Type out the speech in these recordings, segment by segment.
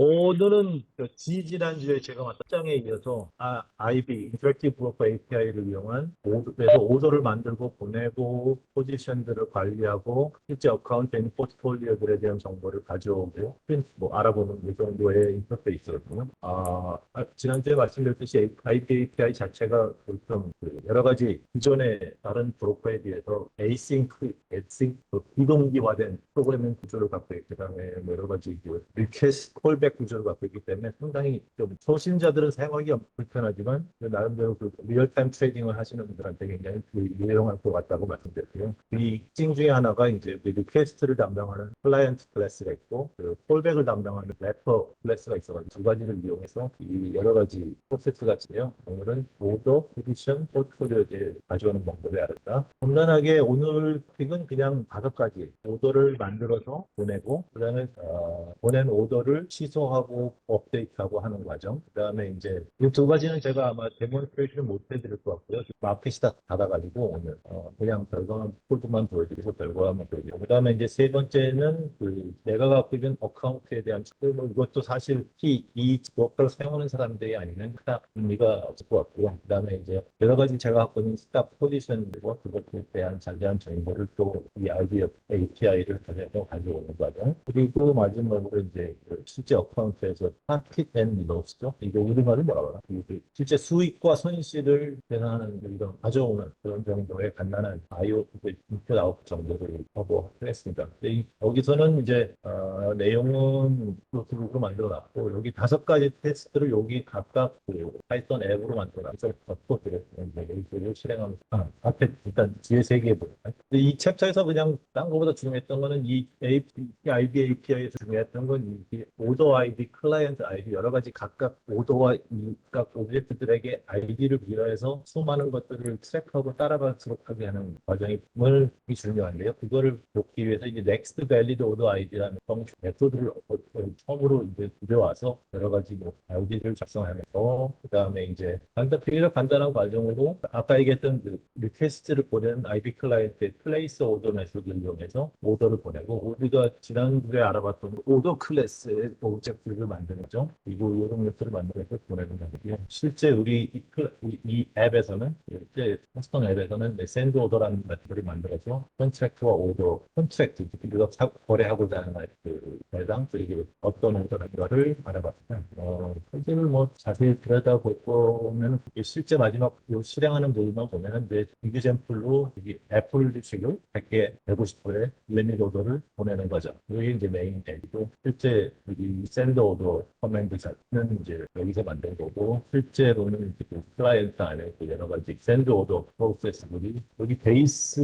오늘은 그 지지난주에 제가 맡은 장에 이어서 아, IB, 인터랙티브 브로커 API를 이용한 오더에서 오더를 만들고 보내고 포지션들을 관리하고 실제 어카운트 앤 포트폴리오들에 대한 정보를 가져오고 뭐 알아보는 이 정도의 인터페이스거든요. 아, 아, 지난주에 말씀드렸듯이 IB API 자체가 보통 그 여러 가지 기존의 다른 브로커에 비해서 async, async, 그 비동기화된 프로그래밍 구조를 갖고 있기 때문에 뭐 여러 가지 그 리퀘스트 콜백 구조를 갖고 있기 때문에 상당히 좀 초심자들은 사용하기 불편하지만 그 나름대로 그 리얼타임 트레이딩을 하시는 분들한테 굉장히 그 유용할 것 같다고 말씀드렸고요. 이 특징 중에 하나가 이제 그 리퀘스트를 담당하는 클라이언트 클래스가 있고 그 콜백을 담당하는 래퍼 클래스가 있어가지고 두 가지를 이용해서 이 여러 가지 프로세스 같은데요. 오늘은 오더, 포지션, 포트폴리오에 가져오는 방법을 알았다. 간단하게 오늘 픽은 그냥 다섯 가지 오더를 만들어서 보내고 그다음에 어, 보낸 오더를 취소 하고 업데이트하고 하는 과정. 그 다음에 이제 이 두 가지는 제가 아마 데몬스트레이션을 못 해드릴 것 같고요. 마켓이 다 닫아가지고 오늘 어, 그냥 결과만 폴드만 보여드리고 결과만 보여드리고 그 다음에 이제 세 번째는 그 내가 갖고 있는 어카운트에 대한 뭐 이것도 사실 이, 이 워커를 사용하는 사람들이 아니면 딱 의미가 없을 것 같고요. 그 다음에 이제 여러 가지 제가 갖고 있는 스탑 포지션들과 그것에 대한 자세한 정보를 또 이 IDF API를 통해서 가져오는 과정. 그리고 마지막으로 이제 그 실제 어카운트에서 profit and loss죠. 이게 우리말은 뭐라고 하나? 그 실제 수익과 손실을 계산하는 이런 가져오는 그런 정도의 간단한 IO 인풋 아웃 정도를 커버했습니다. 근데 이- 여기서는 이제 어, 내용은 노트북으로 만들어놨고 여기 다섯 가지 테스트를 여기 각각 그 파이썬 앱으로 만들어놨어요. 코드를 여기를 실행하면서 아, 앞에 일단 뒤에 세 개 보면 근데 이 챕터에서 그냥 딴 거보다 중요했던 거는 이 API, IB API에서 중요했던 건이 오더 아이디, 클라이언트 아이디 여러 가지 각각 오더와 이각 오브젝트들에게 아이디를 비교해서 수많은 것들을 트랙하고 따라갈수록 하게 하는 과정이 뭘 중요한데요. 그거를 돕기 위해서 이제 넥스트 밸리드 오더 아이디라는 펑션 메소드를 처음으로 이제 들여와서 여러 가지 뭐 아이디를 작성하면서 그 다음에 이제 간단 비교적 간단한 과정으로 아까 얘기했던 그 리퀘스트를 보내는 IB 클라이언트의 플레이스 오더 메소드를 이용해서 오더를 보내고 우리가 지난주에 알아봤던 오더 클래스의 오브젝트를 거죠. 그리고 이런 것들을 만들어서 보내는 건데요. 실제 우리 이, 클- 이- 이 앱에서는 실제 커스텀 앱에서는 샌드 오더라는 메소드를 만들어서 컨트랙트와 오더, 컨트랙트 우리가 사- 거래하고자 하는 그 대상 그리고 어떤 오더인가를 알아봤어요. 어, 실제로 뭐 자세히 들여다보면 이게 실제 마지막 요 실행하는 부분만 보면은 이제 이그젠플로 여기 애플 주식을 100개 150불에 리밋 오더를 보내는 거죠. 이게 이제 메인 앱이고 실제 이 샌드 오더 커맨드 자체는 이제 여기서 만든 거고 실제로는 이제 그 클라이언트 안에 그 여러 가지 샌드 오더 프로세스들이 여기 베이스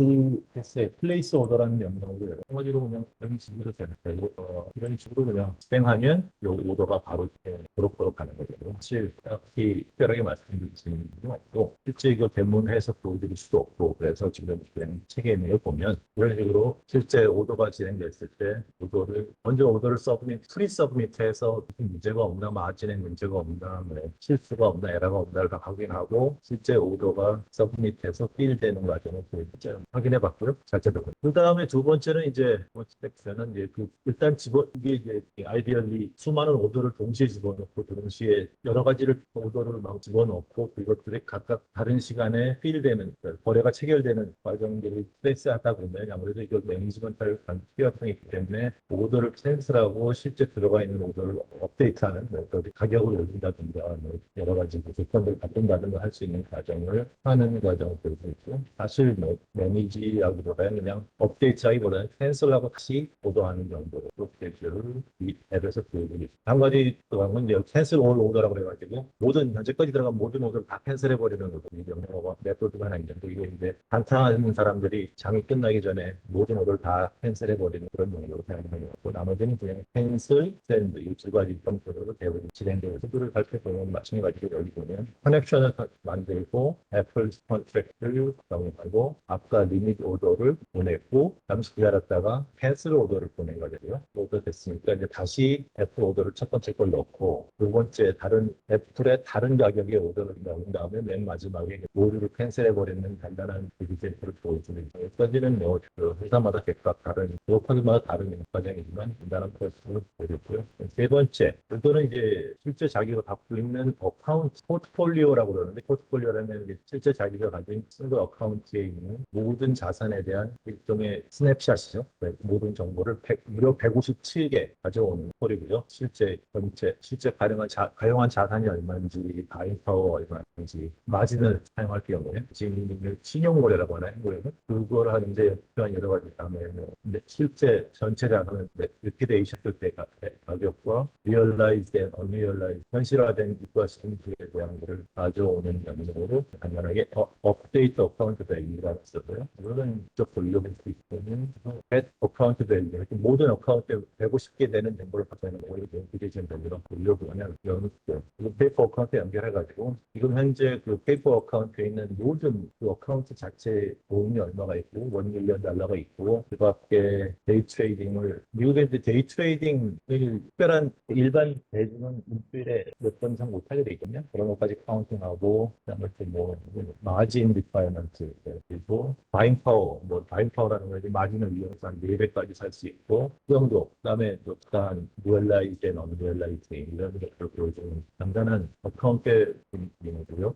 패스에 플레이스 오더라는 명령으로 여러 가지로 그냥 이런 식으로 되는 거고 어, 이런 식으로 그냥 실행하면 이 오더가 바로 이렇게 그럭그럭 가는 거죠. 사실 딱히 특별하게 말씀드리는 건 없고 실제 이거 해석 보여드릴 수도 없고 그래서 지금 책에 있는 걸 보면 이런 식으로 실제 오더가 진행됐을 때 오더를 먼저 오더를 서브밋, 프리 서브밋 무슨 문제가 없나 마진에 문제가 없나 뭐 실수가 없나 에러가 없나를 다 확인하고 실제 오더가 서브밋해서 필되는 과정을 실제 확인해 봤고요. 자체적으로. 그 다음에 두 번째는 이제 섹션은 이제 그 일단 집어 이게 이제 아이디얼리 수많은 오더를 동시에 집어넣고 동시에 여러 가지를 오더를 막 집어넣고 그것들이 각각 다른 시간에 필되는 그 거래가 체결되는 과정들을 스트레스하다 보면 아무래도 이걸 매니지먼트를 필요성이 있기 때문에 오더를 캔슬하고 실제 들어가 있는 오더를 업데이트하는 뭐 가격을 올린다든가 뭐 여러 가지 그 조건을 바꾼다든가 할수 있는 과정을 하는 과정을 보고 있고 사실 뭐 매니지하기보다는 그냥 업데이트하기보다는 캔슬하고 다시 오더하는 정도로 프로세스를 이 앱에서 보여드리고 있습니다. 한 가지 또한 이제 캔슬 올 오더라고 해가지고 모든 현재까지 들어간 모든 오더를 다 캔슬해 버리는 거고 이 경우가 메소드가 하나 있는데 이게 이제 한탕하는 사람들이 장이 끝나기 전에 모든 오더를 다 캔슬해 버리는 그런 용도로 사용하는 거고 나머지는 그냥 캔슬, 샌드 이 두 가지 정도로 대부분 진행되고 수두를 살펴보면 마찬가지로 여기 보면 커넥션을 만들고 애플 컨트랙트를 정의하고 아까 리밋 오더를 보냈고 잠시 기다렸다가 캔슬 오더를 보낸 거죠. 오더 됐으니까 이제 다시 애플 오더를 첫 번째 걸 넣고 두 번째 다른 애플의 다른 가격의 오더를 넣은 다음에 맨 마지막에 모두를 캔슬해 버리는 간단한 리젠트를 보여주는 여기까지는 뭐그 회사마다 각각 다른 브로커들마다 다른 과정이지만 간단한 프로세스를 보여줬고요. 세 번째, 이거는 이제 실제 자기가 갖고 있는 어카운트 포트폴리오라고 그러는데 포트폴리오라면 이제 실제 자기가 가진 싱글 어카운트에 있는 모든 자산에 대한 일종의 스냅샷이죠. 네, 모든 정보를 100, 무려 157개 가져오는 폴이고요. 실제 전체 실제 가용한 자, 가용한 자산이 얼마인지, 바잉 파워 얼마인지, 마진을 사용할 경우에 지금 신용거래라고 하나요? 그걸 하는데 필요한 여러 가지 다음에 뭐 실제 전체 자산은 리퀴데이션 때 가- 가격과 리얼라이즈 앤 언리얼라이즈 현실화된 이과 신주에 대한 것을 가져오는 영역으로 간단하게 어, 업데이트 어카운트 밸류가 있어서요. 이거는 직접 돌려볼 수 있는 겟 어카운트 이렇게 모든 어카운트에 150개 되는 정보를 갖고 있는 거예요. 리퀴데이션 밸류로 돌려보면 연습 그리고 페이퍼 어카운트 연결해가지고 지금 현재 그 페이퍼 어카운트에 있는 모든 그 어카운트 자체 돈이 얼마가 있고 원 밀리언 달러가 있고 그 밖에 데이 트레이딩을 미국에 이제 데이 트레이딩을 특별한 일반 대중은 일주일에 몇 번 이상 못하게 돼 있거든요. 그런 것까지 카운팅하고 그다음에 또뭐 마진 리파이먼트 그리고 바잉 파워 뭐 바잉 파워라는 건 이제 마진을 이용해서 한 4배 까지 살 수 있고 그 정도 그다음에 또 약간 무엘라이즈 앤 언무엘라이즈 이런 것들을 보여주는 간단한 어카운트 기능이고요.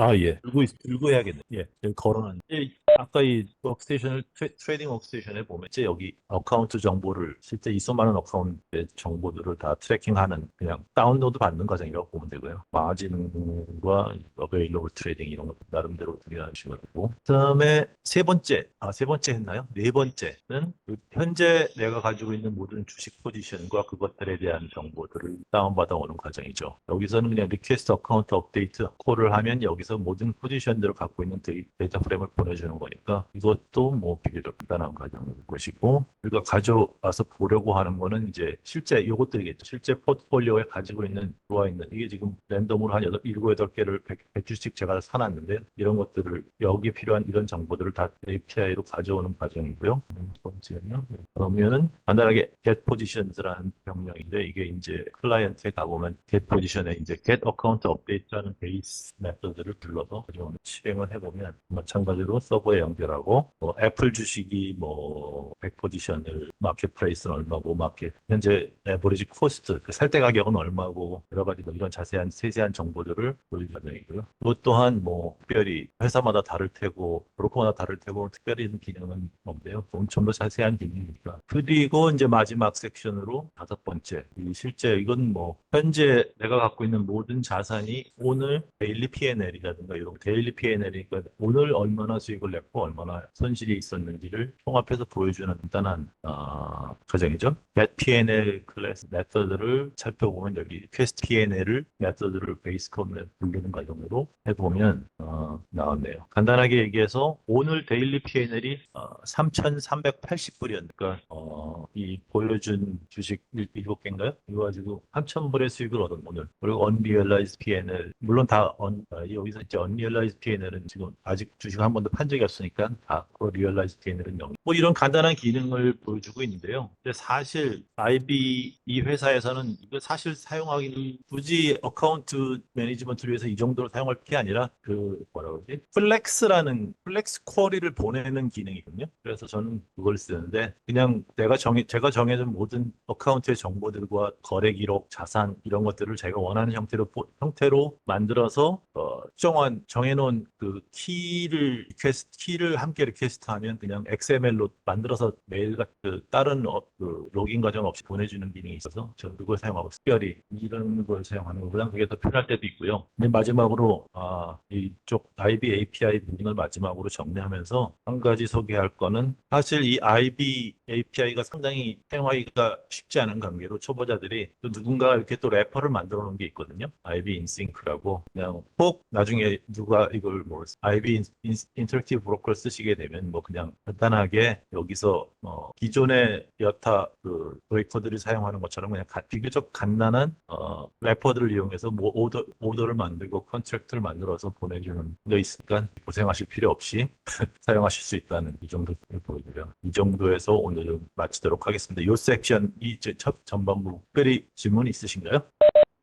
아, 예. 들고, 있, 들고 해야겠네. 예. 여기 걸어놨는데, 이- 아까 이 워크스테이션을, 트레, 트레 이딩 워크스테이션에 보면, 이제 여기 어카운트 정보를, 실제 있어 많은 어카운트의 정보들을 다 트래킹하는, 그냥 다운로드 받는 과정이라고 보면 되고요. 마진과 어베일러블 트레이딩 이런 것도 나름대로 들여하시면 되고. 그 다음에 세 번째, 아, 세 번째 했나요? 네 번째는 그 현재 내가 가지고 있는 모든 주식 포지션과 그것들에 대한 정보들을 다운받아 오는 과정이죠. 여기서는 그냥 리퀘스트 어카운트 업데이트 콜을 하면 여기서 모든 포지션들을 갖고 있는 데이, 데이터 프레임을 보내주는 거 니까 이것도 뭐 비교적 간단한 과정일 것이고 우리가 가져와서 보려고 하는 거는 이제 실제 이것들이겠죠. 실제 포트폴리오에 가지고 있는 들어와 있는 이게 지금 랜덤으로 한 여덟, 일곱 여덟 개를 100, 100 주씩 제가 사놨는데 이런 것들을 여기에 필요한 이런 정보들을 다 API로 가져오는 과정이고요. 음, 두 번째는요. 그러면은 간단하게 get positions라는 명령인데 이게 이제 클라이언트에 가보면 get position에 이제 get account update라는 베이스 메서드를 불러서 실행을 해보면 마찬가지로 서버에 연결하고 뭐 애플 주식이 뭐 100포지션을 마켓플레이스는 얼마고 마켓 현재 에버리지 코스트 그 살 때 가격은 얼마고 여러 가지 뭐 이런 자세한 세세한 정보들을 보여주는 과정이고요. 그것 또한 뭐 특별히 회사마다 다를 테고 브로커마다 다를 테고 특별히 기능은 없는데요. 엄청 더 자세한 기능이니까. 그리고 이제 마지막 섹션으로 다섯 번째 이 실제 이건 뭐 현재 내가 갖고 있는 모든 자산이 오늘 데일리 P&L이라든가 이런 데일리 P&L이니까 오늘 얼마나 수익을 냈고 얼마나 손실이 있었는지를 통합해서 보여주는 간단한 아, 과정이죠. Get P&L 클래스 메서드를 살펴보면 여기 퀘스트 P&L을 메서드를 베이스 컴에 부르는 과정으로 해보면 어, 나왔네요. 간단하게 얘기해서 오늘 데일리 P&L이 어, 3,380불이었으니까 어, 이 보여준 주식 7개인가요? 이거 가지고 3,000불의 수익을 얻은 오늘. 그리고 unrealized P&L 물론 다 on, 아, 여기서 이제 unrealized P&L은 지금 아직 주식 한 번도 판 적이 없 으니까 다그 realized P&L은 0. 뭐 이런 간단한 기능을 보여주고 있는데요. 근데 사실 IB 이 회사에서는 이거 사실 사용하기는 굳이 어카운트 매니지먼트를 위해서 이 정도로 사용할 게 아니라 그 뭐라 그러지? 플렉스라는 플렉스 쿼리를 보내는 기능이거든요. 그래서 저는 그걸 쓰는데 그냥 내가 정해 제가 정해둔 모든 어카운트의 정보들과 거래 기록, 자산 이런 것들을 제가 원하는 형태로 보- 형태로 만들어서 어, 정한 정해놓은 그 키를 리퀘스트 키를 함께 리퀘스트하면 그냥 XML로 만들어서 메일 같은 다른 어, 그 로깅 과정 없이 보내주는 기능이 있어서 저는 그걸 사용하고 특별히 이런 걸 사용하는 거보다 그게 더 편할 때도 있고요. 근데 마지막으로 아, 이쪽 IB API 부분을 마지막으로 정리하면서 한 가지 소개할 거는 사실 이 IB API가 상당히 사용하기가 쉽지 않은 관계로 초보자들이 또 누군가 이렇게 또 래퍼를 만들어 놓은 게 있거든요. IB 인싱크라고 그냥 꼭 나중에 누가 이걸 뭐 IB 인, 인터랙티브 브로커를 쓰시게 되면 뭐 그냥 간단하게 여기서 어, 기존의 여타 그 브레이커들이 사용하는 것처럼 그냥 가- 비교적 간단한 어, 래퍼들을 이용해서 뭐 오더 오더를 만들고 컨트랙트를 만들어서 보내주는 게 있으니까 고생하실 필요 없이 사용하실 수 있다는 이 정도 보여드려. 이 정도에서 오늘 은 마치도록 하겠습니다. 이 섹션 이첫 전반부 특별히 질문 있으신가요?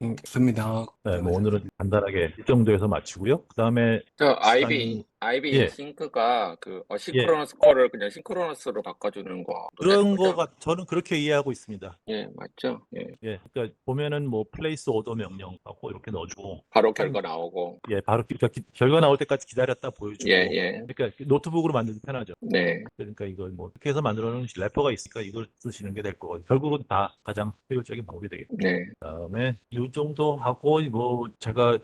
음, 좋습니다. 네, 뭐 오늘은 간단하게 이 정도에서 마치고요. 그 다음에 저 아이비 아이비 예. 싱크가 그 어싱크로너스 콜을 그냥 싱크로너스로 바꿔주는 거. 그런 거가 저는 그렇게 이해하고 있습니다. 예, 맞죠? 예. 예, 그러니까 보면은 뭐 플레이스 오더 명령하고 이렇게 넣어주고, 바로 결과 나오고. 예, 바로 그러니까 기- 결과 나올 때까지 기다렸다 보여주고, 예, 예. 그러니까 노트북으로 만들기 편하죠. 네. 그러니까 이걸 뭐 어떻게 해서 만들어 놓은 래퍼가 있으니까 이걸 쓰시는 게 될 거고, 결국은 다 가장 효율적인 방법이 되겠죠. 네. 그다음에 이 정도 하고 뭐 제가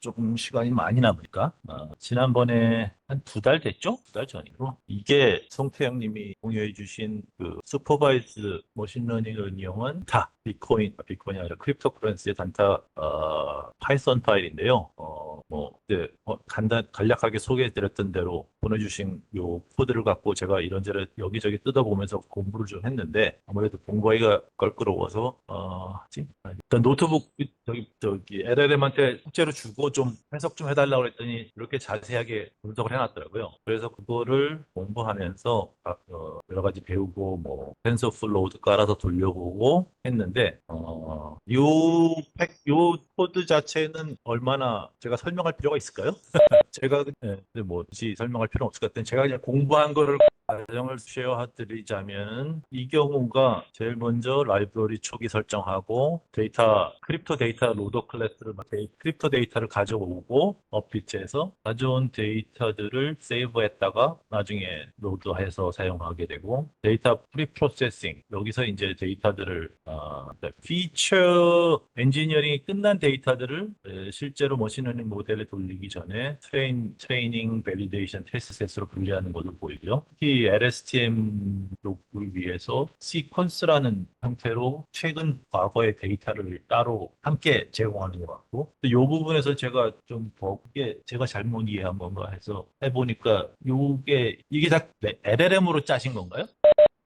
조금 시간이 많이 남으니까 어, 지난번에 한 두 달 됐죠? 두 달 전이고 이게 송태영님이 공유해 주신 그 슈퍼바이즈 머신러닝을 이용한 다 비트코인 아, 비트코인이 아니라 크립토 커런시의 단타 어, 파이썬 파일인데요. 어 뭐 네, 어, 간단 간략하게 소개해드렸던 대로 보내주신 요 코드를 갖고 제가 이런저런 여기저기 뜯어보면서 공부를 좀 했는데 아무래도 공부하기가 껄끄러워서 어 일단 노트북 저기 저기 LLM한테 숙제로 주고 좀 해석 좀 해달라고 했더니 이렇게 자세하게 분석을 해놨더라고요. 그래서 그거를 공부하면서 아, 어, 여러 가지 배우고 뭐 텐서플로우도 깔아서 돌려보고 했는데 어 요 팩, 요 코드 자체는 얼마나 제가 설명할 필요가 있을까요? 제가 예, 근데 뭐 굳이 설명할 필요는 없을 것 같은데 제가 그냥 공부한 거를 과정을 쉐어해드리자면 이 경우가 제일 먼저 라이브러리 초기 설정하고 데이터 크립토 데이터 로더 클래스를 막 데이- 크립토 데이터를 가져오고 업비트에서 가져온 데이터들을 세이브했다가 나중에 로드해서 사용하게 되고 데이터 프리프로세싱 여기서 이제 데이터들을 어, 피처 엔지니어링이 끝난 데이터들을 에, 실제로 머신러닝 모델에 돌리기 전에 트레인 트레이닝 밸리데이션 테스트 셋으로 분리하는 것을 보이고요. 특히 LSTM 록을 위해서 시퀀스라는 형태로 최근 과거의 데이터를 따로 함께 제공하는 것 같고 이 부분에서 제가 좀더 그게 제가 잘못 이해한 건가 해서 해보니까 요게 이게 다 LLM으로 짜신 건가요?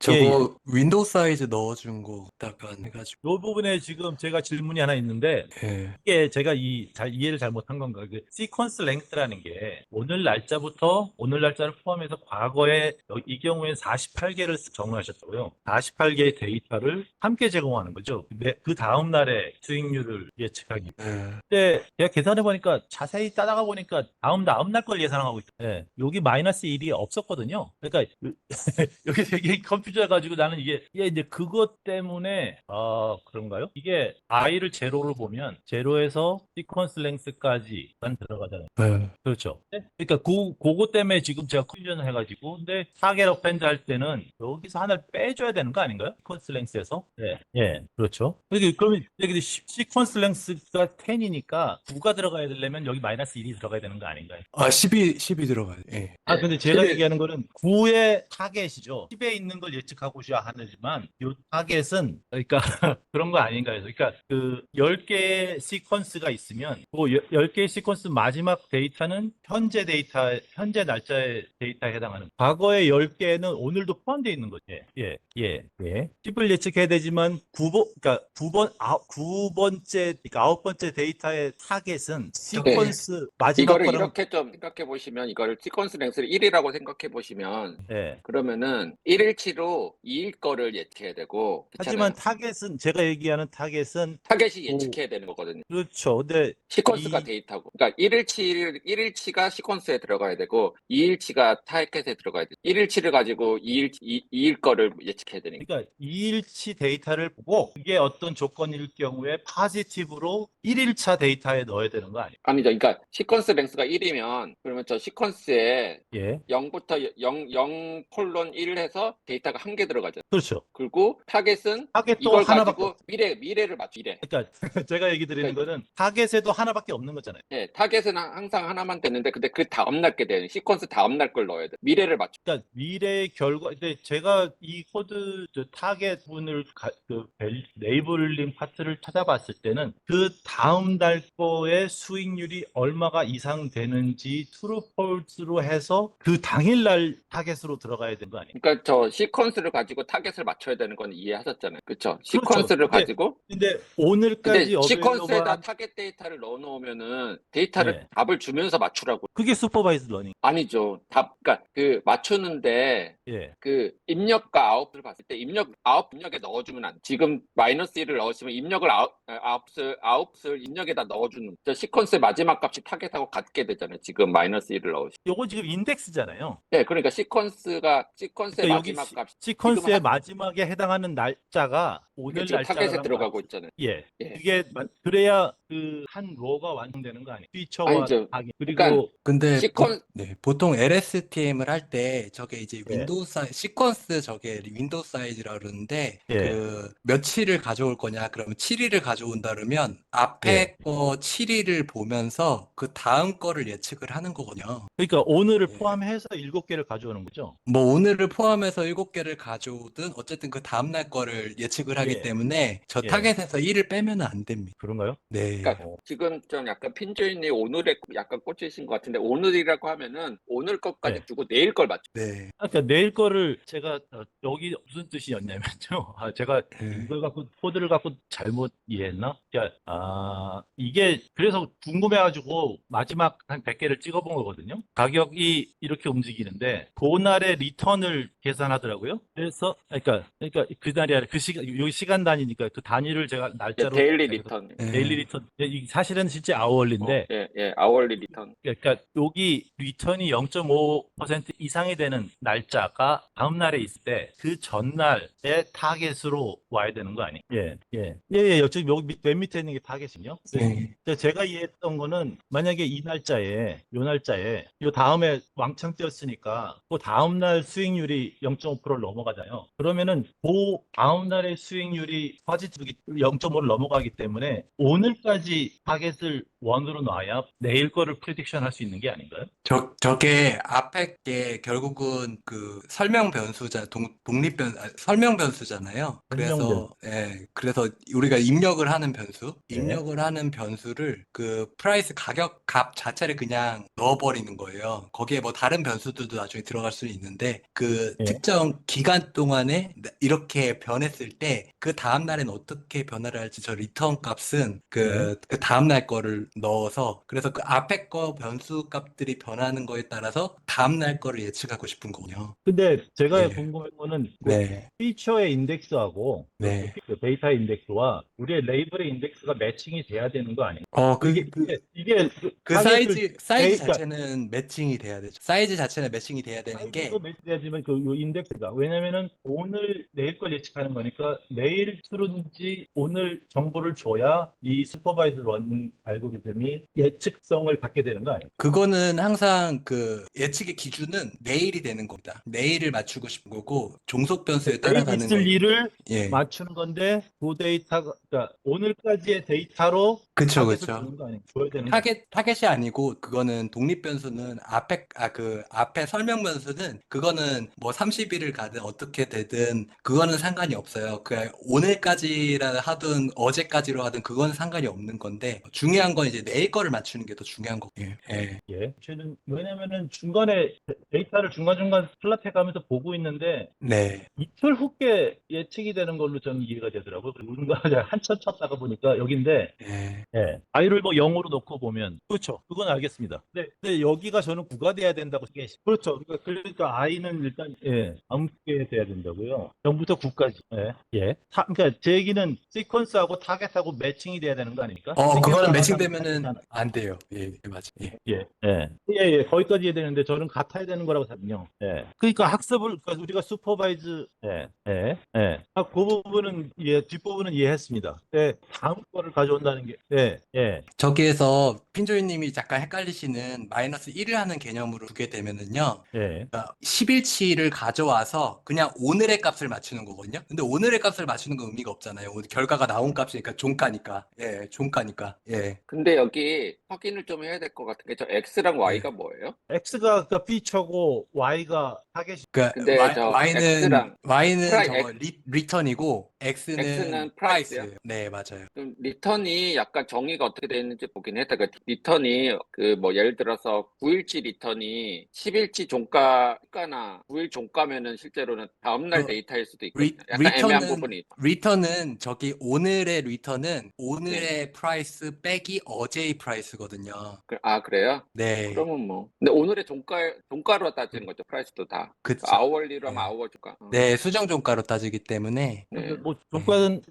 저거 윈도우 사이즈 넣어준 거다가 해가지고 요 부분에 지금 제가 질문이 하나 있는데 예. 이게 제가 이 잘 이해를 잘못한 건가? 그 시퀀스 랭스라는 게 오늘 날짜부터 오늘 날짜를 포함해서 과거에 여- 이 경우엔 48개를 정하셨다고요. 48개의 데이터를 함께 제공하는 거죠. 근데 그 다음 날의 수익률을 예측하기. 예. 근데 제가 계산해 보니까 자세히 따라가 보니까 다음 다음 날 걸 예상하고 있다. 예, 여기 마이너스 1이 없었거든요. 그러니까 여기 되게 컴퓨 터 가지고 나는 이게 이게 이제 그것 때문에 아 그런가요? 이게 i를 제로로 보면 제로에서 시퀀스 랭스까지만 들어가잖아요. 예. 그렇죠. 네? 그러니까 그 그거 때문에 지금 제가 컨디션을 해가지고 근데 타겟 어펜드 할 때는 여기서 하나를 빼줘야 되는 거 아닌가요? 시퀀스 랭스에서? 네, 예, 그렇죠. 그러니까 그러면 여기 시퀀스 랭스가 10이니까 9가 들어가야 되려면 여기 마이너스 1이 들어가야 되는 거 아닌가요? 아 10이 10이 들어가요. 예. 아, 근데 제가 10에 얘기하는 거는 9의 타겟이죠. 10에 있는 걸 예측하고자 하지만 이 타겟은 그러니까 그런 거 아닌가요? 그러니까 그 10개의 시퀀스가 있으면 그 10개의 시퀀스 마지막 데이터는 현재 데이터, 현재 날짜의 데이터에 해당하는 과거의 10개는 오늘도 포함되어 있는 거죠. 예, 예, 예. 예. 10을 예측해야 되지만 9번, 그러니까 9번, 아, 9번째, 그러니까 9번째 데이터의 타겟은 시퀀스 마지막 이거를 거랑 이렇게 좀 생각해 보시면 이거를 시퀀스 랭스를 1이라고 생각해 보시면 예. 그러면은 1일치로 2일 거를 예측해야 되고 하지만 그렇잖아요. 타겟은 제가 얘기하는 타겟은 타겟이 오. 예측해야 되는 거거든요. 그렇죠. 근데 시퀀스가 이- 데이터고. 그러니까 1일치 1일치가 시퀀스에 들어가야 되고 2일치가 타겟에 들어가야 돼. 1일치를 가지고 2일 2, 일 거를 예측해야 되니까. 그러니까 2일치 데이터를 보고 이게 어떤 조건일 경우에 파지티브로 1일차 데이터에 넣어야 되는 거 아니에요? 아니죠. 그러니까 시퀀스 랭스가 1이면 그러면 저 시퀀스에 예. 0부터 0, 0 콜론 1 해서 데이터가 한 개 들어가죠. 그렇죠. 그리고 타겟은 타겟도 이걸 하나밖에 가지고 없... 미래 미래를 맞추 미래. 그러니까 제가 얘기 드리는 거는 타겟에도 하나밖에 없는 거잖아요. 예, 타겟은 항- 항상 하나만 되는데 근데 그 다음 날 게 되는 시퀀스 다음 날 걸 넣어야 돼. 미래를 맞추. 그러니까 미래의 결과 근데 제가 이 코드 저 타겟 분을 가, 그 벨- 레이블링 파트를 찾아봤을 때는 그 다음 달 거의 수익률이 얼마가 이상 되는지 트루 폴스로 해서 그 당일 날 타겟으로 들어가야 되는 거 아니에요? 그러니까 저 시퀀스 시퀀스를 가지고 타겟을 맞춰야 되는 건 이해하셨잖아요. 그쵸? 시퀀스를 근데- 가지고 근데 근데 오늘까지 시퀀스에다 어베일러블한 타겟 데이터를 넣어 놓으면은 데이터를 네. 답을 주면서 맞추라고. 그게 슈퍼바이즈 러닝. 아니죠. 답, 그러니까 그 맞추는데 예. 그 입력과 아웃을 봤을 때 입력 아웃 입력에 넣어 주면 안. 지금 마이너스 1을 넣으시면 입력을 아웃 아웃을 아웃을 입력에다 넣어 주는. 저 시퀀스의 마지막 값이 타겟하고 같게 되잖아요. 지금 마이너스 1을 넣으시. 요거 지금 인덱스잖아요. 네, 그러니까 시퀀스가 시퀀스의 그러니까 마지막 시- 값 시퀀스의 마지막에 해당하는 날짜가 오늘 지금 타겟에 날짜랑 들어가고 맞- 있잖아요. 예. 예. 이게 마- 그래야 그 한 로가 완성되는 거 아니에요? 피처와 아니죠. 그리고 그러니까 근데 시퀀- 보, 네, 보통 LSTM을 할 때 저게 이제 예. 윈도우 사이 시퀀스 저게 윈도우 사이즈라 그러는데 예. 그 며칠을 가져올 거냐 그러면 7일을 가져온다 그러면 앞에 예. 거 7일을 보면서 그 다음 거를 예측을 하는 거거든요. 그러니까 오늘을 예. 포함해서 일곱 개를 가져오는 거죠. 뭐 오늘을 포함해서 7개를 가져오든 어쨌든 그 다음 날 거를 예측을 하기 예. 때문에 저 예. 타겟에서 1을 빼면 안 됩니다. 그런가요? 네. 그러니까 지금 좀 약간 핀조인이 오늘에 약간 꽂히신 것 같은데 오늘이라고 하면은 오늘 것까지 네. 두고 내일 걸 맞춰. 네. 아, 그러니까 내일 거를 제가 어, 여기 무슨 뜻이었냐면요. 아, 제가 네. 이걸 갖고 코드를 갖고 잘못 이해했나? 그러니까, 아 이게 그래서 궁금해가지고 마지막 한 100개를 찍어본 거거든요. 가격이 이렇게 움직이는데 그날의 리턴을 계산하더라고요. 그래서 그러니까 그러니까 그날이 아니라 그 시간 여기 시간 단위니까 그 단위를 제가 날짜로 데일리 해서 리턴. 네. 데일리 리턴 이 사실은 실제 아워얼리인데 어, 예, 예, 아월리 리턴. 그러니까 여기 리턴이 0.5% 이상이 되는 날짜가 다음 날에 있을 때 그 전날의 타겟으로 와야 되는 거 아니에요? 예, 예. 예, 예. 여기 여기 밑- 맨 밑에 있는 게 타겟이요. 네. 근데 제가 이해했던 거는 만약에 이 날짜에 요 날짜에 요 다음에 왕창 뛰었으니까 그 다음 날 수익률이 0.5%를 넘어가잖아요. 그러면은 그 다음 날의 수익 률이 퍼지쪽이 0.5를 넘어가기 때문에 오늘까지 타겟을 원으로 놔야 내일 거를 프리딕션 할 수 있는 게 아닌가요? 저, 저게 앞에 게 결국은 그 설명 변수자, 동, 독립 변, 아, 설명 변수잖아요. 그래서, 예, 그래서 우리가 입력을 하는 변수, 네. 입력을 하는 변수를 그 프라이스 가격 값 자체를 그냥 넣어버리는 거예요. 거기에 뭐 다른 변수들도 나중에 들어갈 수는 있는데 그 예. 특정 기간 동안에 이렇게 변했을 때 그 다음 날엔 어떻게 변화를 할지 저 리턴 값은 그, 그 다음 날 거를 넣어서 그래서 그 앞에 거 변수 값들이 변하는 거에 따라서 다음 날 거를 예측하고 싶은 거군요. 근데 제가 예. 궁금한 거는 그 네. 피처의 인덱스하고 네. 그 데이터의 인덱스와 우리의 레이블의 인덱스가 매칭이 돼야 되는 거 아닌가요? 어, 그, 이게 그, 이게, 이게 그, 사이즈, 사이즈 데이터- 자체는 매칭이 돼야 되죠. 사이즈 자체는 매칭이 돼야 되는 게, 사이즈도 매치되지만 그요 인덱스가 왜냐면은 오늘 내일 걸 예측하는 거니까 내일 트루인지 오늘 정보를 줘야 이 슈퍼바이즈 런 알고리즘이 예측성을 갖게 되는 거 아니에요? 그거는 항상 그 예측의 기준은 내일이 되는 겁니다. 내일을 맞추고 싶은 거고, 종속 변수에 내일 따라가는 있을 거. 일을 예. 맞추는 건데 그 데이터가 그러니까 오늘까지의 데이터로 그쵸, 그쵸. 주는 거 아니에요? 줘야 되는 거 타겟, 타겟이 아니고, 그거는 독립 변수는 앞에, 아, 그, 앞에 설명 변수는, 그거는 뭐 30일을 가든 어떻게 되든, 그거는 상관이 없어요. 그, 오늘까지라 하든, 어제까지로 하든, 그건 상관이 없는 건데, 중요한 건 이제 내일 거를 맞추는 게 더 중요한 거고요. 예. 예. 저는 왜냐면은 중간에 데이터를 중간중간 플랫해 가면서 보고 있는데 네. 이틀 후께 예측이 되는 걸로 저는 이해가 되더라고요. 누군가 한참 쳤다가 보니까 여긴데 예. 예. i를 뭐 0으로 놓고 보면 그렇죠. 그건 알겠습니다. 근데, 근데 여기가 저는 9가 돼야 된다고 생각해요. 그렇죠. 그러니까, 그러니까 i는 일단 예, 아무게 돼야 된다고요. 0부터 9까지. 예. 예. 타- 그러니까 제 얘기는 시퀀스하고 타겟하고 매칭이 돼야 되는 거 아닙니까? 어, 그거는 시퀀스하고 매칭되면은 안 돼요. 예, 예, 맞아요. 예. 예, 예, 예, 예, 거기까지 해야 되는데 저는 같아야 되는 거라고 생각해요. 예. 그러니까 학습을 그러니까 우리가 슈퍼바이즈, 예, 예, 예. 아, 그 부분은 예, 뒷부분은 이해했습니다. 예, 다음 거를 가져온다는 게, 예, 예, 저기에서 핀조이님이 잠깐 헷갈리시는 마이너스 1을 하는 개념으로 두게 되면은요. 예. 그러니까 10일치를 가져와서 그냥 오늘의 값을 맞추는 거거든요. 근데 오늘의 값을 맞추 는 건 의미가 없잖아요. 오늘 결과가 나온 값이니까 종가니까. 예, 종가니까. 예. 근데 여기 확인을 좀 해야 될 것 같은 게 저 X랑 Y가 뭐예요? X가 그 피처고 Y가 타겟이 그러니까 근데 Y, 저 Y는 X랑 Y는 프라이- 저거 리, 리턴이고 X는 X는 프라이스요? 프라이스예요. 네, 맞아요. 좀 리턴이 약간 정의가 어떻게 되어 있는지 보긴 했다. 그 리턴이 그 뭐 예를 들어서 9일치 리턴이 10일치 종가나 9일 종가면은 실제로는 다음날 그 데이터일 수도 있고 리- 약간 애매한 리턴은- 부분이 있- 리턴은 저기 오늘의 리턴은 오늘의 네. 프라이스 빼기 어제의 프라이스거든요. 그- 아 그래요? 네, 그러면 뭐 근데 오늘의 종가 종가로 따지는 거죠. 프라이스도 다 그쵸. 아워리로 하면 네. 아워 종가. 어. 네, 수정 종가로 따지기 때문에 네. 뭐 종가는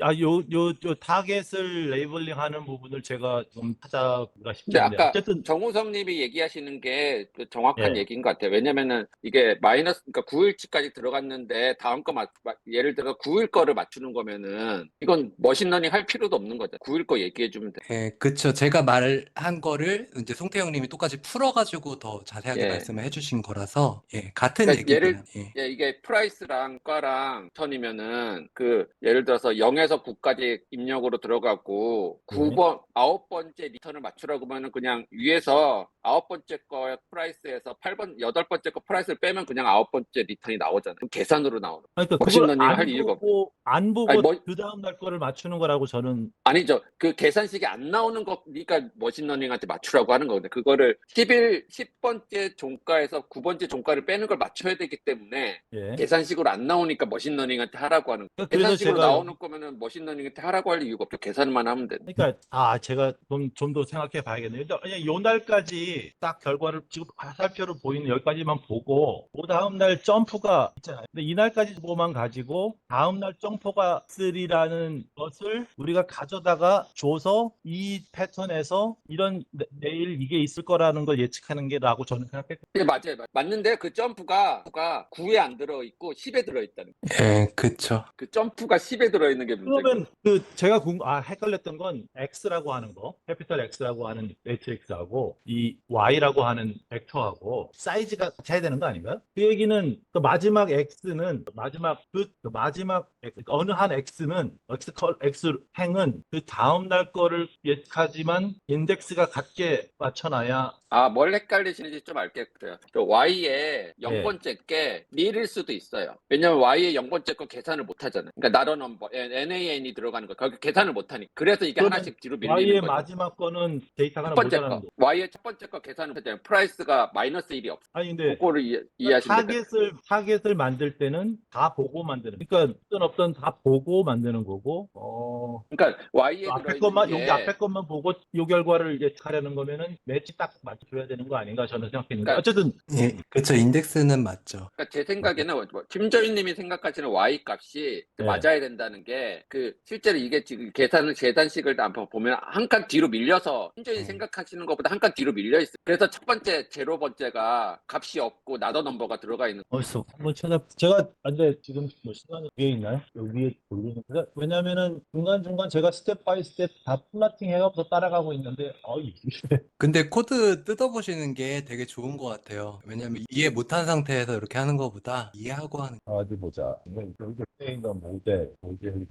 아요요 요 타겟을 레이블링하는 부분을 제가 좀 쉽지 근데 않네요. 아까 어쨌든 정우성님이 얘기하시는 게그 정확한 예. 얘기인 것 같아요. 왜냐면은 이게 마이너스, 그러니까 9일치까지 들어갔는데 다음 거 맞, 맞- 예를 들어 9일 거를 맞추는 거면은 이건 머신러닝 할 필요도 없는 거죠. 9일 거 얘기해 주면 돼. 예, 그쵸. 제가 말한 거를 이제 송태영 님이 똑같이 풀어가지고 더 자세하게 예. 말씀을 해주신 거라서, 예, 같은 그러니까 예를- 얘기구나. 예. 예, 이게 프라이스랑 가랑 턴이면은 그 예를 들어서 0에서 9까지 입력으로 들어가고 네. 9번 아홉 번째 리턴을 맞추라고 하면은 그냥 위에서 아홉 번째 거 프라이스에서 8번 여덟 번째 거 프라이스를 빼면 그냥 아홉 번째 리턴이 나오잖아요. 그럼 계산으로 나오는. 아니, 그러니까 그걸 머신러닝을 안할 이유가 보고 안 보고 아니, 뭐- 그 다음 날 거를 맞추는 거라고 저는 아니죠. 그 계산식이 안 나오는 거니까 머신러닝한테 맞추라고 하는 거거든요. 그거를 11, 10번째 종가에서 9번째 종가를 빼는 걸 맞춰야 되기 때문에 예. 계산식으로 안 나오니까 머신러닝한테 하라고 하는 거예요. 그래서 계산식으로 제가 나오는 거면은 머신러닝한테 하라고 할 이유가 없죠. 계산만 하면 돼. 그러니까 아 제가 좀 좀 더 생각해 봐야겠네요. 일단 그냥 요 날까지 딱 결과를 지금 화살표로 보이는 여기까지만 보고 그 다음 날 점프가 있잖아요. 근데 이 날까지 보고만 가지고 다음 날 점프가 3라는 것을 우리가 가져다가 줘서 이 패턴에서 이런 내- 내일 이게 있을 거라는 걸 예측하는 게라고 저는 생각했거든요. 네, 맞아요. 맞- 맞는데 그 점프가 가 9에 안 들어 있고 10에 들어 있다는 거예요. 예, 그쵸. 그 점프가 10에 들어 있는 게 문제고. 그러면 그 제가 궁, 아 헷갈렸던 건 X라고 하는 거, 캐피털 X라고 하는 매트릭스하고 이 Y라고 하는 벡터하고 사이즈가 차야 되는 거 아닌가요? 그 얘기는 그 마지막 X는 마지막 그, 그 마지막 X, 어느 한 X는 X 컬 X 행은 그 다음 날 거를 예측하지만 인덱스가 같게 맞춰놔야 아, 뭘 헷갈리시는지 좀 알겠어요. 저 Y의 네. 0번째 게 밀일 수도 있어요. 왜냐면 Y의 0번째 거 계산을 못 하잖아요. 그러니까 나로 넘버, NAN이 들어가는 거. 거기 계산을 못 하니까. 그래서 이게 그러면 하나씩 뒤로 밀리는 Y의 거죠. 마지막 거는 데이터가 첫 하나 번째 모자라는 거. 거. Y의 첫 번째 거 계산을 했잖아요. 프라이스가 마이너스 1이 없어. 아니 근데 그거를 이해, 이해하시면 돼요. 타겟을 타겟을 만들 때는 다 보고 만드는. 그러니까 어떤 없던 다 보고 만드는 거고. 어. 그러니까 Y에 앞에 들어있는 것만 게 여기 앞에 것만 보고 요 결과를 예측하려는 거면은 매치 딱 맞춰줘야 되는 거 아닌가 저는 생각했는데 그러니까 어쨌든 예, 그쵸. 인덱스 는 맞죠. 그러니까 제 생각에는 뭐 김저희님이 생각하시는 y 값이 네. 맞아야 된다는 게 그 실제로 이게 지금 계산을 계산식을 다 한번 보면 한 칸 뒤로 밀려서 김저희 네. 생각하시는 것보다 한 칸 뒤로 밀려 있어요. 그래서 첫 번째 제로 번째가 값이 없고 나더 넘버가 들어가 있는. 어디서 한번 찾아 제가 근데 지금 뭐 시간이 위에 있나요? 여기 위에 돌리는 거 왜냐면은 중간 중간 제가 스텝 바이 스텝 다 플라팅 해가면서 따라가고 있는데 어 이게 근데 코드 뜯어보시는 게 되게 좋은 것 같아요. 왜냐면 이해 못한 상태에서 이렇게 하는 것보다 이해하고 하는 아, 어디 보자. 이거 여기 있는 모델, 모델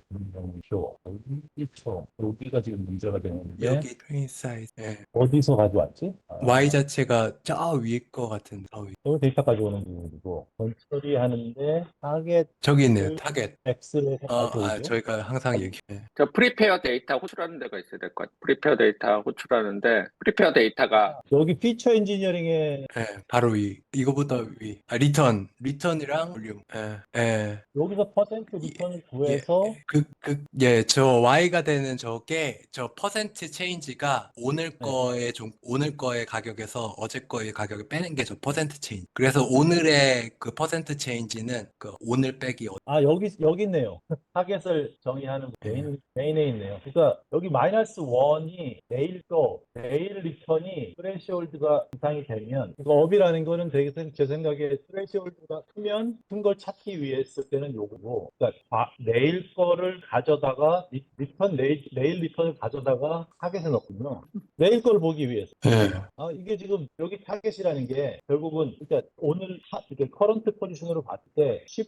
여기 1초. 여기가 지금 문제가 되는데 여기 트레인 사이즈. 예. 어디서 가져왔지? 아, Y 자체가 저 위에 거 같은데. 저 위. 여기 데이터 가져오는 부분이고 건처리 하는데 타겟 저기 있네요. 타겟. X를 어, 가져오죠. 아, 저희가 항상 얘기해. 저 프리페어 데이터 호출하는 데가 있어야 될 것 같아요. 프리페어 데이터 호출하는데 프리페어 데이터가 여기 피처 엔지니어링에 예, 바로 위. 이거보다 위. 아, 리턴. 리턴이랑 볼륨. 예, 예. 여기서 퍼센트 리턴을 구해서 그, 그, 예, 저 Y가 되는 저게, 저 퍼센트 체인지가 오늘 거의 좀, 오늘 거의 가격에서 어제 거의 가격을 빼는 게 저 퍼센트 체인지. 그래서 오늘의 그 퍼센트 체인지는 그 오늘 빼기 어- 아 여기 여기 있네요. 타겟을 정의하는 메인 메인에 있네요. 그러니까 여기 마이너스 원이 내일 거 내일 리턴이 스레시홀드가 이상이 되면 이거 업이라는 거는 되게 생- 제 생각에 스레시홀드가 크면 큰 걸 찾기 위해 했을 때는 요거고 그러니까 아, 내일 거를 가져다가 리, 리턴 내일 내일 리턴을 가져다가 타겟에 넣군요. 내일 거를 보기 위해서. 예. 아, 이게 지금 여기 타겟이라는 게 결국은 그러니까 오늘 하- 이렇게 커런트 포지션으로 봤을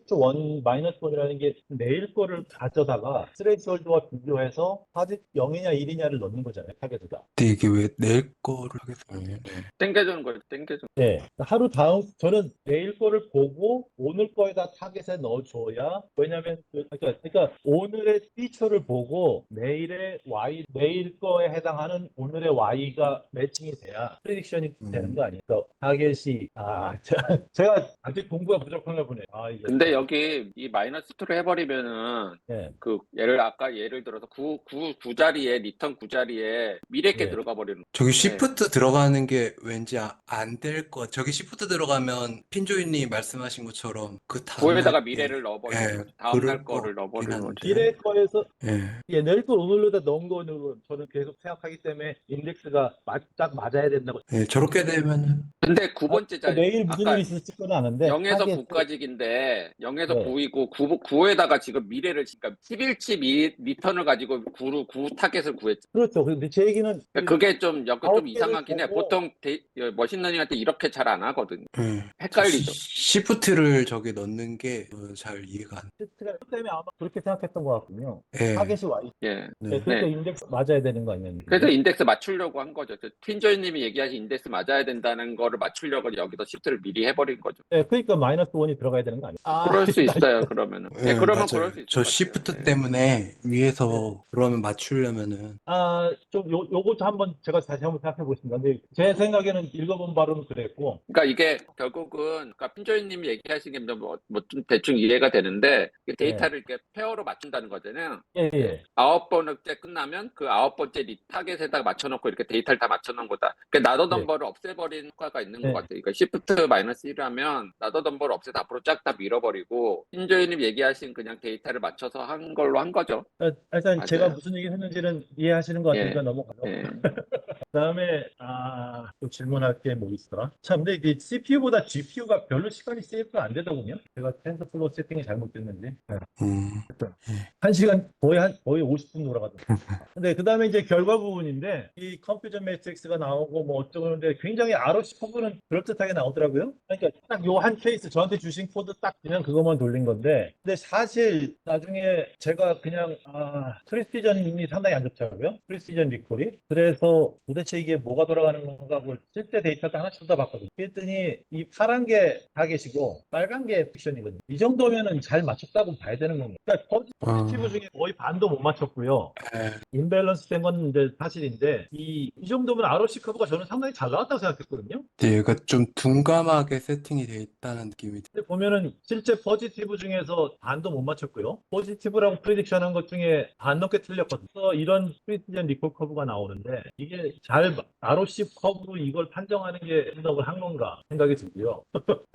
때원 마이너스 원이라는 게 내일 거를 가져다가 스레이스홀드와 비교해서 타겟 0이냐 1이냐를 넣는 거잖아요. 타겟에다. 근데 이게 왜 내일 거를 하겠어요? 네. 땡겨주는 거죠. 땡겨주는. 네. 하루 다음 저는 내일 거를 보고 오늘 거에다 타겟에 넣어줘야 왜냐면 그- 그러니까, 그러니까 오늘의 피처를 보고 내일의 Y 내일 거에 해당하는 오늘의 Y가 매칭이 돼야 프레딕션이 음. 되는 거 아니에요? 타겟이 아 제가, 제가 아직 공부가 부족한가 보네. 아 이게 근데 여기 이 마이너스 2를 해버리면은 네. 그 예를 아까 예를 들어서 9, 9, 9 자리에 리턴 9 자리에 미래 게 네. 들어가 버리는 저기 네. 시프트 들어가는 게 왠지 안될 거. 저기 시프트 들어가면 핀조이님 말씀하신 것처럼 그 다음 구에다가 날 미래를 넣어버리는 예, 거죠. 다음 그럴 날 거를 것 넣어버리는 같긴 거죠. 미래 거에서 예. 예, 내일 거 오늘로다 넣은 거는 저는 계속 생각하기 때문에 인덱스가 맞, 딱 맞아야 된다고. 예, 저렇게 되면은 근데 구 번째 자리 내일 무슨 아까 일이 있을지 건 아는데 0에서 타겟 9까지인데 0에서 네. 9이고 9, 9에다가 지금 미래를 그러니까 11치 미, 리턴을 가지고 9로 9 타겟을 구했죠. 그렇죠. 근데 제 얘기는 그러니까 그게 좀 약간 아홉 좀 개를 이상하긴 해. 보고- 보통 데, 머신러닝한테 이렇게 잘 안 하거든. 예. 헷갈리죠. 시, 프트를 저기 넣는 게 잘 이해가 안 시스템 때문에 아마 그렇게 생각했던 것 같군요. 예. 타겟이 와 있. 예. 네. 네, 그러니까 인덱스 맞아야 되는 거 아니었는데. 그래서 인덱스 맞추려고 한 거죠. 퀸저이님이 얘기하신 인덱스 맞아야 된다는 거를 맞추려고 여기서 시프트를 미리 해버린 거죠. 네, 그러니까 마이너스 원이 들어가야 되는 거 아니에요? 아, 그럴 수 있어요. 그러면은. 네, 예, 그러면 맞아요. 그럴 수 있을 저 것 같아요. 시프트 예. 때문에 위에서 그러면 맞추려면은 아, 좀 요, 요것도 한번 제가 다시 한번 생각해 보겠습니다. 근데 제 생각에는 읽어본 바로는 그랬고, 그러니까 이게 결국 은 그러니까 핀조이님이 얘기하신 게뭐좀 대충 이해가 되는데 이게 데이터를 이렇게 페어로 맞춘다는 거잖아요. 예, 예. 아홉 번째 끝나면 그 아홉 번째 리 타겟에다가 맞춰놓고 이렇게 데이터를 다 맞춰놓은 거다. 그러니까 나더 네. 덤버를 없애버린 효과가 있는 네. 것 같아요. 그러니까 시프트 마이너스 1 하면 나더 덤버를 없애서 앞으로 쫙 다 밀어버리고 핀조이님 얘기하신 그냥 데이터를 맞춰서 한 걸로 한 거죠. 아, 일단 맞아요. 제가 무슨 얘기 했는지는 이해하시는 것 같으니까 예. 넘어가요. 예. 그다음에 아, 또 질문할 게 뭐 있더라? 참, 근데 이게 CPU보다 GPU 가 별로 시간이 세이브가 안 되더군요. 제가 텐서플로우 세팅이 잘못됐는지. 네. 음, 한 시간 거의 한 거의 50분 돌아가더라고요. 근데 그 다음에 이제 결과 부분인데 이 컴퓨터 매트릭스가 나오고 뭐 어쩌고 그러는데 굉장히 ROC 커브는 그럴듯하게 나오더라고요. 그러니까 딱 요 한 케이스 저한테 주신 코드 딱 그냥 그것만 돌린 건데 근데 사실 나중에 제가 그냥 아 프리시전이 상당히 안 좋더라고요. 프리시전 리콜이. 그래서 도대체 이게 뭐가 돌아가는 건가 하고 실제 데이터도 하나씩 쏟아봤거든요. 그랬더니 이 파란 게 타겟이고 빨간 게 픽션이거든요. 이 정도면은 잘 맞췄다고 봐야 되는 겁니다. 그러니까 어, 포지티브 중에 거의 반도 못 맞췄고요. 예. 인밸런스 된 건 이제 사실인데 이, 이 정도면 ROC 커브가 저는 상당히 잘 나왔다고 생각했거든요. 근데 얘가 좀 둔감하게 세팅이 돼 있다는 느낌이 근데 보면은 실제 포지티브 중에서 반도 못 맞췄고요. 포지티브라고 프리딕션 한 것 중에 반 넘게 틀렸거든요. 그래서 이런 프리시전 리콜 커브가 나오는데 이게 잘 ROC 커브 이걸 판정하는 게 해석을 한 건가 생각이 들고요.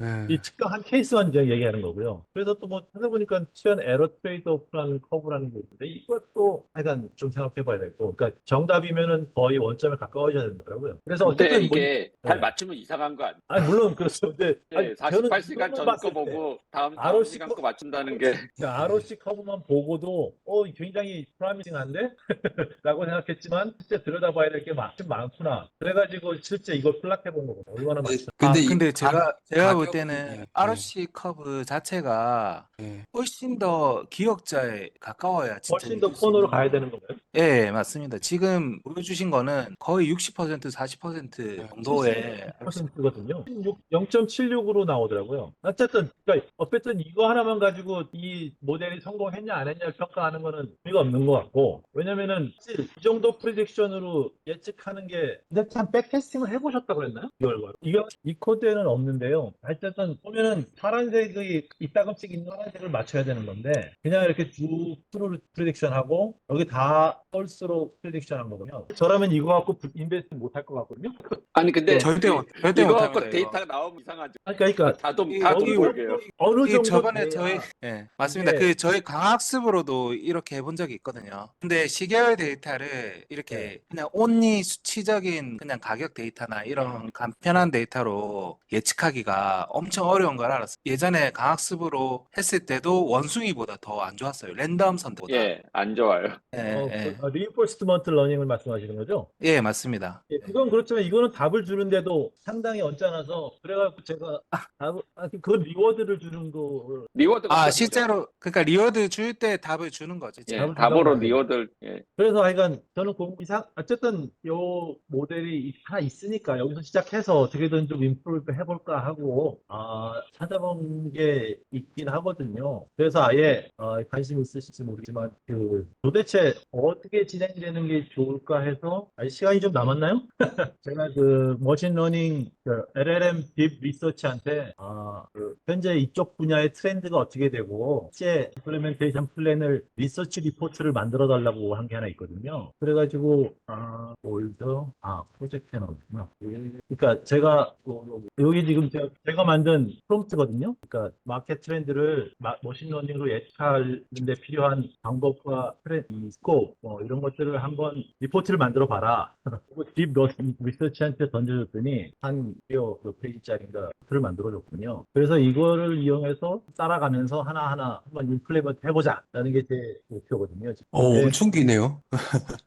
예. 이 특정 한 케이스만 이제 얘기하는 거고요. 그래서 또 뭐 찾아보니까 치안 에러 트레이드 오프라는 커브라는 게 있는데 이것도 하여간 좀 생각해 봐야 되고 그러니까 정답이면은 거의 원점에 가까워져야 되더라고요. 그래서 근데 어쨌든 뭐, 이게 잘 네. 맞추면 이상한 거 아니에요? 아니 물론 그렇죠. 근데 예, 아니, 저는 48시간 이것만 전거 보고 다음, 다음 ROC 시간 거- 거 맞춘다는 게 그러니까 ROC 커브만 보고도 어 굉장히 프라미징한데? 라고 생각했지만 실제 들여다봐야 될 게 많구나. 그래가지고 실제 이걸 플락해 본 거거든요. 얼마나 많죠. 근데 아, 이 근데 제가 제가 볼 가격은- 때는 예, ROC 커브 자체가 예. 훨씬 더 기억자에 가까워야 진짜 훨씬 더 이길 수 코너로 있는 가야. 되는 건가요? 예, 맞습니다. 지금 보여주신 거는 거의 60% 40% 네, 정도의 70%거든요. 0.76으로 나오더라고요. 어쨌든, 그러니까 어쨌든 이거 하나만 가지고 이 모델이 성공했냐 안 했냐를 평가하는 거는 의미가 없는 것 같고, 왜냐면은 사실 이 정도 프리딕션으로 예측하는 게, 근데 참 백테스팅을 해보셨다고 그랬나요? 이 결과. 이거, 이 코드에는 없는 데요. 어쨌든 보면은 파란색이 이따금씩 있는 파란색을 맞춰야 되는 건데, 그냥 이렇게 쭉 프로 프리딕션 하고, 여기 다 펄스로 프리딕션 한 거거든요. 저라면 이거 갖고 인베스트 못할 것 같거든요. 아니 근데 절대 이- 못- 절대 이거 못합니다, 갖고 이거. 데이터가 나오면 이상하죠. 아니, 그러니까 이- 다동 이- 볼게요. 어느 이 정도 저번에 돼야 저희 예 맞습니다. 이게- 그 저희 강학습으로도 이렇게 해본 적이 있거든요. 근데 시계열 데이터를 이렇게 네. 그냥 온리 수치적인 그냥 가격 데이터나 이런 간편한 데이터로 예측하기가 엄청 어려운 걸 알았어요. 예전에 강학습으로 했을 때도 원숭이보다 더 안 좋았어요. 랜덤 선택보다. 예, 안 좋아요. 예, 어, 예. 그, 리인포스트먼트 러닝을 말씀하시는 거죠? 예, 맞습니다. 예, 그건 그렇지만 이거는 답을 주는데도 상당히 언짢아서 그래갖고 제가 답을 아, 그 리워드를 주는 거 리워드가 아? 실제로 그러니까 리워드 줄 때 답을 주는 거지. 예, 답을 답으로 주라고 리워드 예. 그래서 하여간 저는 공 이상 어쨌든 요 모델이 하나 있으니까 여기서 시작해서 어떻게든 좀 임프루브 해볼까 하고 아 찾아본 게 있긴 하거든요. 그래서 아예 어, 관심 있으실지 모르지만 그 도대체 어떻게 진행되는 게 좋을까 해서 아직 시간이 좀 남았나요? 제가 그 머신러닝 그 LLM 딥 리서치한테 아, 그 현재 이쪽 분야의 트렌드가 어떻게 되고 실제 임플레멘테이션 플랜을 리서치 리포트를 만들어 달라고 한 게 하나 있거든요. 그래가지고 아 올더 아 프로젝트 해놓구나. 그러니까 제가 뭐, 여기 지금 제가, 제가 만든 프롬프트거든요. 그러니까 마켓 트렌드를 마- 머신러닝으로 예측하는데 필요한 방법과 트렌, 이 스코프 뭐 이런 것들을 한번 리포트를 만들어 봐라. 딥 러- 리서치한테 던져줬더니 한 몇 페이지짜리인가 를 만들어줬군요. 그래서 이거를 이용해서 따라가면서 하나하나 한번 임플레먼트 해보자라는 게 제 목표거든요. 어, 네. 엄청 기네요.